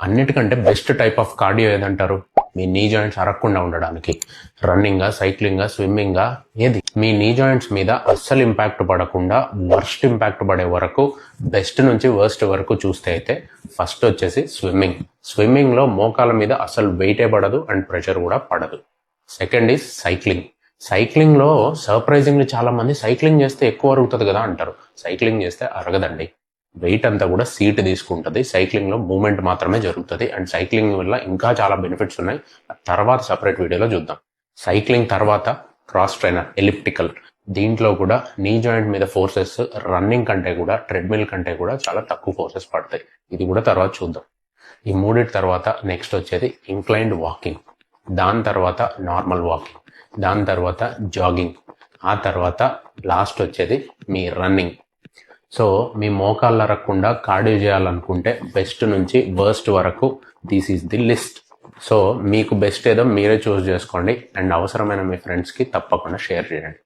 అన్నిటికంటే best type of cardio ఏదంటారు? మీ నీ జాయింట్స్ అరగకుండా ఉండడానికి. రన్నింగా సైక్లింగా స్విమ్మింగా ఏది? మీ నీ జాయింట్స్ మీద అస్సలు ఇంపాక్ట్ పడకుండా వర్స్ట్ ఇంపాక్ట్ పడే వరకు బెస్ట్ నుంచి వర్స్ట్ వరకు చూస్తే అయితే ఫస్ట్ వచ్చేసి స్విమ్మింగ్ స్విమ్మింగ్లో మోకాల మీద అసలు వెయిటే పడదు అండ్ ప్రెషర్ కూడా పడదు. సెకండ్ ఈజ్ సైక్లింగ్ సైక్లింగ్లో సర్ప్రైజింగ్లీ చాలా మంది సైక్లింగ్ చేస్తే ఎక్కువ అరుగుతుంది కదా అంటారు. సైక్లింగ్ చేస్తే అరగదండి. వెయిట్ అంతా కూడా సీట్ తీసుకుంటుంది. సైక్లింగ్లో మూమెంట్ మాత్రమే జరుగుతుంది. అండ్ సైక్లింగ్ వల్ల ఇంకా చాలా బెనిఫిట్స్ ఉన్నాయి. తర్వాత సపరేట్ వీడియోలో చూద్దాం. సైక్లింగ్ తర్వాత క్రాస్ ట్రైనర్ ఎలిప్టికల్ దీంట్లో కూడా నీ జాయింట్ మీద ఫోర్సెస్ రన్నింగ్ కంటే కూడా ట్రెడ్మిల్ కంటే కూడా చాలా తక్కువ ఫోర్సెస్ పడతాయి. ఇది కూడా తర్వాత చూద్దాం. ఈ మూడింటి తర్వాత నెక్స్ట్ వచ్చేది ఇంక్లైన్డ్ వాకింగ్ దాని తర్వాత నార్మల్ వాకింగ్ దాని తర్వాత జాగింగ్ ఆ తర్వాత లాస్ట్ వచ్చేది మీ రన్నింగ్ సో మీ మోకాళ్ళు అరగకుండా కార్డియో చేయాలనుకుంటే బెస్ట్ నుంచి వర్స్ట్ వరకు this is the list so మీకు బెస్ట్ ఏదో మీరే చూస్ చేసుకోండి. అండ్ అవసరమైన మీ ఫ్రెండ్స్కి తప్పకుండా షేర్ చేయండి.